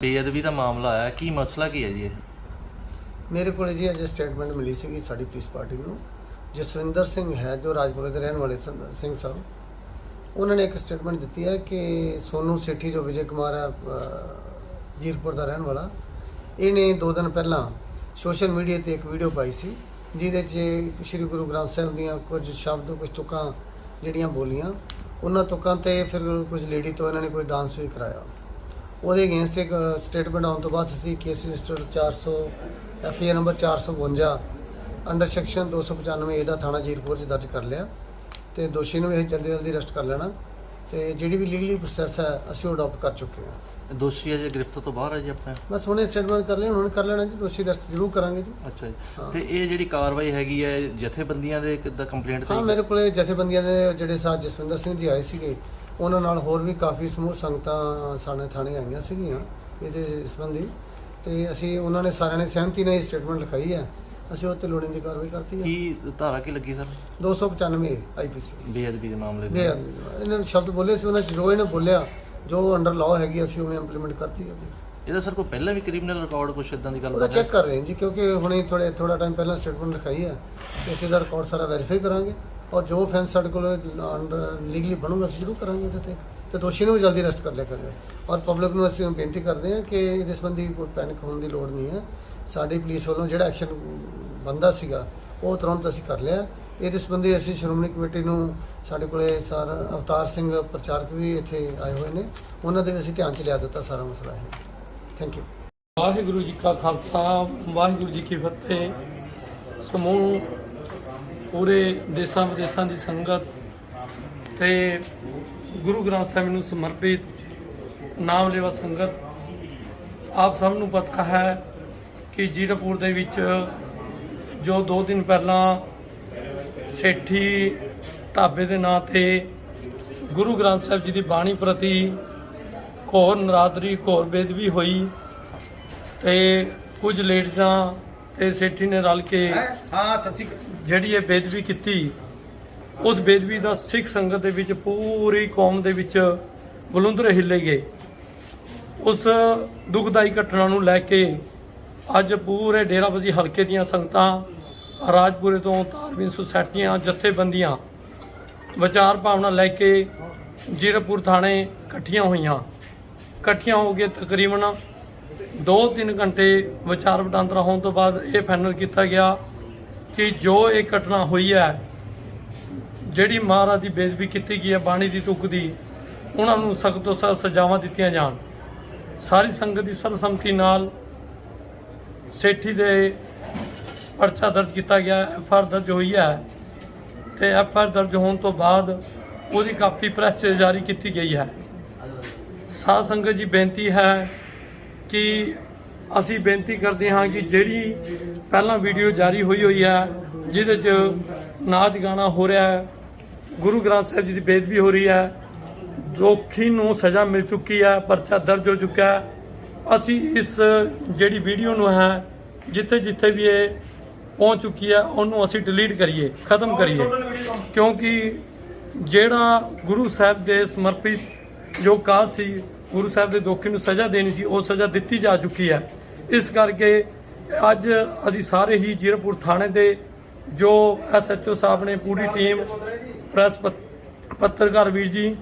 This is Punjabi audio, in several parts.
ਬੇਅਦਬੀ ਦਾ ਮਾਮਲਾ ਆਇਆ ਕੀ ਮਸਲਾ ਕੀ ਹੈ ਜੀ ਇਹ? ਮੇਰੇ ਕੋਲ ਜੀ ਅੱਜ ਸਟੇਟਮੈਂਟ ਮਿਲੀ ਸੀਗੀ ਸਾਡੀ ਪੁਲਿਸ ਪਾਰਟੀ ਨੂੰ। ਜਸਵਿੰਦਰ ਸਿੰਘ ਹੈ ਜੋ ਰਾਜਪੁਰੇ ਦੇ ਰਹਿਣ ਵਾਲੇ ਸਨ- ਸਿੰਘ ਸਾਹਿਬ ਉਹਨਾਂ ਨੇ ਇੱਕ ਸਟੇਟਮੈਂਟ ਦਿੱਤੀ ਹੈ ਕਿ ਸੋਨੂ ਸੇਠੀ ਜੋ ਵਿਜੇ ਕੁਮਾਰ ਹੈ ਅਹ, ਜੀਰਪੁਰ ਦਾ ਰਹਿਣ ਵਾਲਾ ਇਹਨੇ ਦੋ ਦਿਨ ਪਹਿਲਾਂ ਸੋਸ਼ਲ ਮੀਡੀਆ ਤੇ ਇੱਕ ਵੀਡੀਓ ਪਾਈ ਸੀ ਜਿਹਦੇ 'ਚ ਸ੍ਰੀ ਗੁਰੂ ਗ੍ਰੰਥ ਸਾਹਿਬ ਦੀਆਂ ਕੁਝ ਸ਼ਬਦ ਕੁਝ ਤੁਕਾਂ ਜਿਹੜੀਆਂ ਬੋਲੀਆਂ ਉਹਨਾਂ ਤੁਕਾਂ ਤੇ ਫਿਰ ਕੁਝ ਲੇਡੀ ਤੋਂ ਇਹਨਾਂ ਨੇ ਕੋਈ ਡਾਂਸ ਵੀ ਕਰਾਇਆ। ਉਹਦੇ ਅਗੇਂਸਟ ਇੱਕ ਸਟੇਟਮੈਂਟ ਆਉਣ ਤੋਂ ਬਾਅਦ ਅਸੀਂ case register 400 FIR number 452 under section 295 A ਦਾ ਥਾਣਾ ਜੀਰਪੁਰ 'ਚ ਦਰਜ ਕਰ ਲਿਆ। ਤੇ ਦੋਸ਼ੀ ਨੂੰ ਅਸੀਂ ਜਲਦੀ ਜਲਦੀ ਅਰੈਸਟ ਕਰ ਲੈਣਾ। ਤੇ ਜਿਹੜੀ ਵੀ ਲੀਗਲੀ ਪ੍ਰੋਸੈਸ ਹੈ ਅਸੀਂ ਉਹ ਅਡਾਪਟ ਕਰ ਚੁੱਕੇ ਹਾਂ। ਦੋਸ਼ੀ ਅਜੇ ਗ੍ਰਿਫਤ ਤੋਂ ਬਾਹਰ ਹੈ ਜੀ ਆਪਣੇ? ਬਸ ਹੁਣੇ ਸਟੇਟਮੈਂਟ ਕਰ ਲਿਆ ਹੁਣ ਕਰ ਲੈਣਾ ਜੀ ਦੋਸ਼ੀ ਅਰੈਸਟ ਜ਼ਰੂਰ ਕਰਾਂਗੇ ਜੀ। ਅੱਛਾ ਜੀ। ਹਾਂ। ਤੇ ਇਹ ਜਿਹੜੀ ਕਾਰਵਾਈ ਹੈਗੀ ਹੈ ਜਥੇਬੰਦੀਆਂ ਦੇ ਕਿੱਦਾਂ ਕੰਪਲੇਂਟ ਹਾਂ ਤੇ ਮੇਰੇ ਕੋਲੇ ਜਥੇਬੰਦੀਆਂ ਦੇ ਜਿਹੜੇ ਸਾਥ ਜਸਵਿੰਦਰ ਸਿੰਘ ਜੀ ਆਏ ਸੀਗੇ ਉਹਨਾਂ ਨਾਲ ਹੋਰ ਵੀ ਕਾਫੀ ਸਮੂਹ ਸੰਗਤਾਂ ਸਾਡੇ ਥਾਣੇ ਆਈਆਂ ਸੀਗੀਆਂ ਇਹਦੇ ਸੰਬੰਧੀ। ਤੇ ਅਸੀਂ ਉਹਨਾਂ ਨੇ ਸਾਰਿਆਂ ਨੇ ਸਹਿਮਤੀ ਨਾਲ ਇਹ ਸਟੇਟਮੈਂਟ ਲਿਖਾਈ ਹੈ। ਅਸੀਂ ਉਹ ਤੇ ਲੋੜੀਂਦੀ ਕਾਰਵਾਈ ਕਰਤੀ ਹੈ। ਕੀ ਧਾਰਾ ਕੀ ਲੱਗੀ ਸਰ? 295 ਆਈਪੀਸੀ ਬੇਅਦਬੀ ਦੇ ਮਾਮਲੇ ਦੇ। ਇਹਨਾਂ ਨੇ ਸ਼ਬਦ ਬੋਲੇ ਸੀ ਉਹਨਾਂ ਚ ਜੋ ਇਹਨੇ ਬੋਲਿਆ ਜੋ ਅੰਡਰ ਲਾਅ ਹੈਗੀ ਅਸੀਂ ਉਹ ਇੰਪਲੀਮੈਂਟ ਕਰਤੀ ਹੈ। ਇਹਦਾ ਸਰ ਕੋਈ ਪਹਿਲਾਂ ਵੀ ਕ੍ਰਿਮੀਨਲ ਰਿਕਾਰਡ ਕੁਛ ਇਦਾਂ ਦੀ ਗੱਲ ਉਹਦਾ ਚੈੱਕ ਕਰ ਰਹੇ ਹਾਂ ਜੀ ਕਿਉਂਕਿ ਹੁਣੇ ਥੋੜੇ ਥੋੜਾ ਟਾਈਮ ਪਹਿਲਾਂ ਸਟੇਟਮੈਂਟ ਲਿਖਾਈ ਹੈ। ਇਸੇ ਦਾ ਰਿਕਾਰਡ ਸਾਰਾ ਵੈਰੀਫਾਈ ਕਰਾਂਗੇ। ਔਰ ਜੋ ਫੈਂਸ ਸਾਡੇ ਕੋਲ ਅੰਡਰ ਲੀਗਲੀ ਬਣੂਗਾ, ਅਸੀਂ ਜ਼ਰੂਰ ਕਰਾਂਗੇ ਇਹਦੇ ਤੇ। ਤੇ ਦੋਸ਼ੀ ਨੂੰ ਵੀ ਜਲਦੀ ਅਰੈਸਟ ਕਰ ਲਿਆ ਕਰਾਂਗੇ ਔਰ ਪਬਲਿਕ ਨੂੰ ਅਸੀਂ ਬੇਨਤੀ ਕਰਦੇ ਹਾਂ ਕਿ ਇਹਦੇ ਸੰਬੰਧੀ ਕੋਈ ਪੈਨਿਕ ਹੋਣ ਦੀ ਲੋੜ ਨਹੀਂ ਹੈ। ਸਾਡੀ ਪੁਲਿਸ ਵੱਲੋਂ ਜਿਹੜਾ ਐਕਸ਼ਨ ਬੰਦਾ ਸੀਗਾ, ਉਹ ਤੁਰੰਤ ਅਸੀਂ ਕਰ ਲਿਆ। ਇਹਦੇ ਸੰਬੰਧੀ ਅਸੀਂ ਸ਼੍ਰੋਮਣੀ ਕਮੇਟੀ ਨੂੰ ਸਾਡੇ ਕੋਲੇ ਸਰ ਅਵਤਾਰ ਸਿੰਘ ਪ੍ਰਚਾਰਕ ਵੀ ਇੱਥੇ ਆਏ ਹੋਏ ਨੇ। ਉਹਨਾਂ ਦੇ ਵੀ ਅਸੀਂ ਧਿਆਨ ਚ ਲਿਆ ਦਿੱਤਾ ਸਾਰਾ ਮਸਲਾ ਇਹ। ਥੈਂਕ ਯੂ ਵਾਹਿਗੁਰੂ ਜੀ ਕਾ ਖਾਲਸਾ, ਵਾਹਿਗੁਰੂ ਜੀ ਕੀ ਫਤਿਹ। ਸਮੂਹ ਪੂਰੇ ਦੇਸ਼ਾਂ ਵਿਦੇਸ਼ਾਂ ਦੀ ਸੰਗਤ ਤੇ ਗੁਰੂ ਗ੍ਰੰਥ ਸਾਹਿਬ ਨੂੰ ਸਮਰਪਿਤ ਨਾਮ ਲੈਵਾ ਸੰਗਤ, ਆਪ ਸਭ ਨੂੰ ਪਤਾ ਹੈ ਕਿ ਜੀਰਪੁਰ ਦੇ ਵਿੱਚ ਜੋ 2 ਦਿਨ ਪਹਿਲਾਂ ਸੇਠੀ ਢਾਬੇ ਦੇ ਨਾਂ ਤੇ ਗੁਰੂ ਗ੍ਰੰਥ ਸਾਹਿਬ ਜੀ ਦੀ ਬਾਣੀ ਪ੍ਰਤੀ ਘੋਰ ਨਰਾਦਰੀ, ਘੋਰ ਬੇਦਬੀ ਹੋਈ ਤੇ ਕੁਝ ਲੇਡੀਜ਼ਾਂ ਤੇ ਸੇਠੀ ਨੇ ਰਲ ਕੇ ਹਾਂ? ਸੱਚੀ ਜਿਹੜੀ ਇਹ ਬੇਦਬੀ ਕੀਤੀ ਉਸ ਬੇਦਬੀ ਦਾ ਸਿੱਖ ਸੰਗਤ ਦੇ ਵਿੱਚ ਪੂਰੀ ਕੌਮ ਦੇ ਵਿੱਚ ਬਲੁੰਦਰੇ ਹਿੱਲੇ ਗਏ। ਉਸ ਦੁਖਦਾਈ ਘਟਨਾ ਨੂੰ ਲੈ ਕੇ ਅੱਜ ਪੂਰੇ ਡੇਰਾਬੱਸੀ ਹਲਕੇ ਦੀਆਂ ਸੰਗਤਾਂ ਰਾਜਪੁਰੇ ਤੋਂ ਧਾਰਮਿਕ ਸੁਸਾਇਟੀਆਂ ਜਥੇਬੰਦੀਆਂ ਵਿਚਾਰ ਭਾਵਨਾ ਲੈ ਕੇ ਜੀਰਪੁਰ ਥਾਣੇ ਇਕੱਠੀਆਂ ਹੋਈਆਂ। ਇਕੱਠੀਆਂ ਹੋ ਕੇ ਤਕਰੀਬਨ 2-3 ਘੰਟੇ ਵਿਚਾਰ ਵਟਾਂਦਰਾ ਹੋਣ ਤੋਂ ਬਾਅਦ ਇਹ ਫਾਈਨਲ ਕੀਤਾ ਗਿਆ ਕਿ ਜੋ ਇਹ ਘਟਨਾ ਹੋਈ ਹੈ, ਜਿਹੜੀ ਮਹਾਰਾਜ ਦੀ ਬੇਇੱਜ਼ਤੀ ਕੀਤੀ ਗਈ ਹੈ, ਬਾਣੀ ਦੀ ਤੁਕ ਦੀ, ਉਹਨਾਂ ਨੂੰ ਸਖਤ ਤੋਂ ਸਖਤ ਸਜ਼ਾਵਾਂ ਦਿੱਤੀਆਂ ਜਾਣ। ਸਾਰੀ ਸੰਗਤ ਦੀ ਸਰਬਸੰਮਤੀ ਨਾਲ ਸੇਠੀ ਦੇ ਪਰਚਾ ਦਰਜ ਕੀਤਾ ਗਿਆ, ਐਫ ਆਰ ਦਰਜ ਹੋਈ ਹੈ ਤੇ ਐਫ ਆਰ ਦਰਜ ਹੋਣ ਤੋਂ ਬਾਅਦ ਉਹਦੀ ਕਾਪੀ ਪ੍ਰੈਸ ਜਾਰੀ ਕੀਤੀ ਗਈ ਹੈ। ਸਾਧ ਸੰਗਤ ਜੀ, ਬੇਨਤੀ ਹੈ ਕਿ ਅਸੀਂ ਬੇਨਤੀ ਕਰਦੇ ਹਾਂ ਕਿ ਜਿਹੜੀ ਪਹਿਲਾਂ ਵੀਡੀਓ ਜਾਰੀ ਹੋਈ ਹੋਈ ਹੈ, ਜਿਹਦੇ 'ਚ ਨਾਚ ਗਾਣਾ ਹੋ ਰਿਹਾ ਹੈ, ਗੁਰੂ ਗ੍ਰੰਥ ਸਾਹਿਬ ਜੀ ਦੀ ਬੇਦਬੀ ਹੋ ਰਹੀ ਹੈ, ਦੋਖੀ ਨੂੰ ਸਜ਼ਾ ਮਿਲ ਚੁੱਕੀ ਹੈ, ਪਰਚਾ ਦਰਜ ਹੋ ਚੁੱਕਾ ਹੈ। ਅਸੀਂ ਇਸ ਜਿਹੜੀ ਵੀਡੀਓ ਨੂੰ ਹੈ, ਜਿੱਥੇ ਜਿੱਥੇ ਵੀ ਇਹ ਪਹੁੰਚ ਚੁੱਕੀ ਹੈ, ਉਹਨੂੰ ਅਸੀਂ ਡਿਲੀਟ ਕਰੀਏ, ਖਤਮ ਕਰੀਏ। ਕਿਉਂਕਿ ਜਿਹੜਾ ਗੁਰੂ ਸਾਹਿਬ ਦੇ ਸਮਰਪਿਤ ਜੋ ਕਾਜ ਸੀ ਗੁਰੂ ਸਾਹਿਬ ਦੇ ਦੋਖੀ ਨੂੰ ਸਜ਼ਾ ਦੇਣੀ ਸੀ, ਉਹ ਸਜ਼ਾ ਦਿੱਤੀ ਜਾ ਚੁੱਕੀ ਹੈ। ਇਸ ਕਰਕੇ ਅੱਜ ਅਸੀਂ ਸਾਰੇ ਹੀ ਜੀਰਪੁਰ ਥਾਣੇ ਦੇ ਜੋ ਐਸਐਚਓ ਸਾਹਿਬ ਨੇ ਪੂਰੀ ਟੀਮ, ਪ੍ਰੈਸ ਪੱਤਰਕਾਰ ਵੀਰ ਜੀ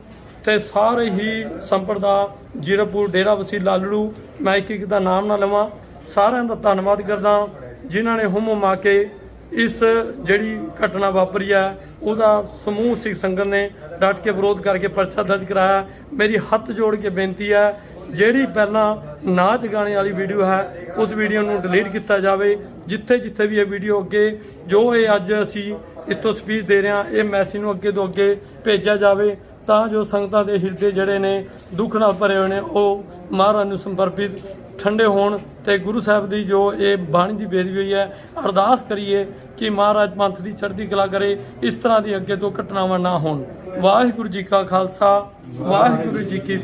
ਤੇ ਸਾਰੇ ਹੀ ਸੰਪਰਦਾ ਜੀਰਪੁਰ ਡੇਰਾ ਵਸੀ ਲਾਲੜੂ, ਮੈਂ ਇੱਕ ਇੱਕ ਦਾ ਨਾਮ ਨਾ ਲਵਾਂ। ਸਾਰਿਆਂ ਦਾ ਧੰਨਵਾਦ ਕਰਦਾ, ਜਿਨ੍ਹਾਂ ਨੇ ਹੁਮ ਹੁਮਾ ਕੇ ਇਸ ਜਿਹੜੀ ਘਟਨਾ ਵਾਪਰੀ ਹੈ ਉਹਦਾ ਸਮੂਹ ਸਿੱਖ ਸੰਗਤ ਨੇ ਡਟ ਕੇ ਵਿਰੋਧ ਕਰਕੇ ਪਰਚਾ ਦਰਜ ਕਰਾਇਆ। ਮੇਰੀ ਹੱਥ ਜੋੜ ਕੇ ਬੇਨਤੀ ਹੈ ਜਿਹੜੀ ਪਹਿਲਾਂ ਨਾਚ ਗਾਣੇ ਵਾਲੀ ਵੀਡੀਓ ਹੈ, ਉਸ ਵੀਡੀਓ ਨੂੰ ਡਿਲੀਟ ਕੀਤਾ ਜਾਵੇ। ਜਿੱਥੇ ਜਿੱਥੇ ਵੀ ਇਹ ਵੀਡੀਓ ਅੱਗੇ, ਜੋ ਇਹ ਅੱਜ ਅਸੀਂ ਇੱਥੋਂ ਸਪੀਚ ਦੇ ਰਹੇ ਹਾਂ, ਇਹ ਮੈਸੇਜ ਨੂੰ ਅੱਗੇ ਤੋਂ ਅੱਗੇ ਭੇਜਿਆ ਜਾਵੇ, ਤਾਂ ਜੋ ਸੰਗਤਾਂ ਦੇ ਹਿਰਦੇ ਜਿਹੜੇ ਨੇ, ਦੁੱਖ ਨਾਲ ਭਰੇ ਹੋਏ ਨੇ, ਉਹ ਮਹਾਰਾਜ ਨੂੰ ਸਮਰਪਿਤ, ਠੰਡੇ ਹੋਣ। ਤੇ ਗੁਰੂ ਸਾਹਿਬ ਦੀ ਜੋ ਇਹ ਬਾਣੀ ਦੀ ਬੇਰੀ ਹੋਈ ਹੈ, ਅਰਦਾਸ ਕਰੀਏ ਕਿ ਮਹਾਰਾਜ ਪੰਥ ਦੀ ਚੜ੍ਹਦੀ ਕਲਾ ਕਰੇ, ਇਸ ਤਰ੍ਹਾਂ ਦੀ ਅੱਗੇ ਤੋਂ ਘਟਨਾਵਾਂ ਨਾ ਹੋਣ। ਵਾਹਿਗੁਰੂ ਜੀ ਕਾ ਖਾਲਸਾ, ਵਾਹਿਗੁਰੂ ਜੀ ਕੀ